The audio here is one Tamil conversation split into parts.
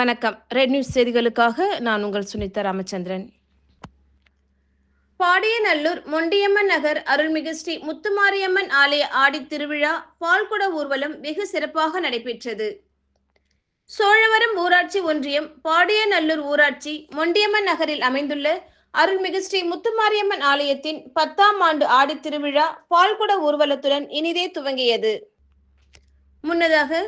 வணக்கம். ரெட் நியூஸ் செய்திகளுக்காக நான் உங்கள் சுனிதா ராமச்சந்திரன். பாடியநல்லூர் மொண்டியம்மன் நகர் அருள்மிகு ஸ்ரீ முத்துமாரியம்மன் ஆலய ஆடி திருவிழா பால்குட ஊர்வலம் வெகு சிறப்பாக நடைபெற்றது. சோழவரம் ஊராட்சி ஒன்றியம் பாடியநல்லூர் ஊராட்சி மொண்டியம்மன் நகரில் அமைந்துள்ள அருள்மிகு ஸ்ரீ முத்துமாரியம்மன் ஆலயத்தின் பத்தாம் ஆண்டு ஆடி திருவிழா பால்குட ஊர்வலத்துடன் இனிதே துவங்கியது. முன்னதாக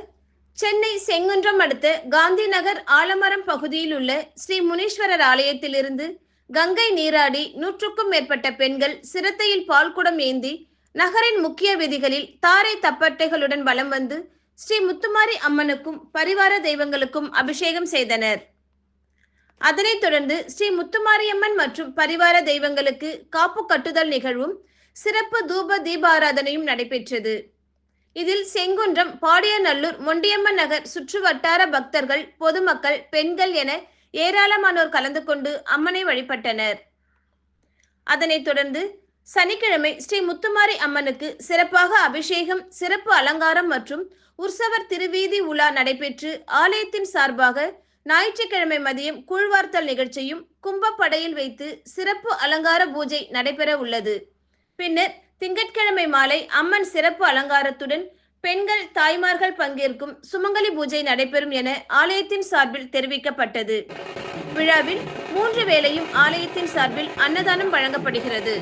சென்னை செங்குன்றம் அடுத்த காந்தி நகர் ஆலமரம் பகுதியில் உள்ள ஸ்ரீ முனீஸ்வரர் ஆலயத்திலிருந்து கங்கை நீராடி நூற்றுக்கும் மேற்பட்ட பெண்கள் சிரத்தையில் பால்குடம் ஏந்தி நகரின் முக்கிய வீதிகளில் தாரை தப்பட்டைகளுடன் வலம் வந்து ஸ்ரீ முத்துமாரி அம்மனுக்கும் பரிவார தெய்வங்களுக்கும் அபிஷேகம் செய்தனர். அதனைத் தொடர்ந்து ஸ்ரீ முத்துமாரியம்மன் மற்றும் பரிவார தெய்வங்களுக்கு காப்பு கட்டுதல் நிகழ்வும் சிறப்பு தூப தீபாராதனையும் நடைபெற்றது. இதில் செங்குன்றம் பாடியநல்லூர் மொண்டியம்மன் நகர் சுற்று வட்டார பக்தர்கள் பொதுமக்கள் பெண்கள் என ஏராளமானோர் கலந்து கொண்டு அம்மனை வழிபட்டனர். அதனைத் தொடர்ந்து சனிக்கிழமை ஸ்ரீ முத்துமாரி அம்மனுக்கு சிறப்பாக அபிஷேகம் சிறப்பு அலங்காரம் மற்றும் உற்சவர் திருவீதி உலா நடைபெற்று ஆலயத்தின் சார்பாக ஞாயிற்றுக்கிழமை மதியம் கூழ்வார்த்தல் நிகழ்ச்சியும் கும்பப்படையில் வைத்து சிறப்பு அலங்கார பூஜை நடைபெற உள்ளது பின்னர் திங்கட்கிழமை மாலை அம்மன் சிறப்பு அலங்காரத்துடன் பெண்கள் தாய்மார்கள் பங்கேற்கும் சுமங்கலி பூஜை நடைபெறும் என ஆலயத்தின் சார்பில் தெரிவிக்கப்பட்டது. விழாவில் மூன்று வேளையும் ஆலயத்தின் சார்பில் அன்னதானம் வழங்கப்படுகிறது.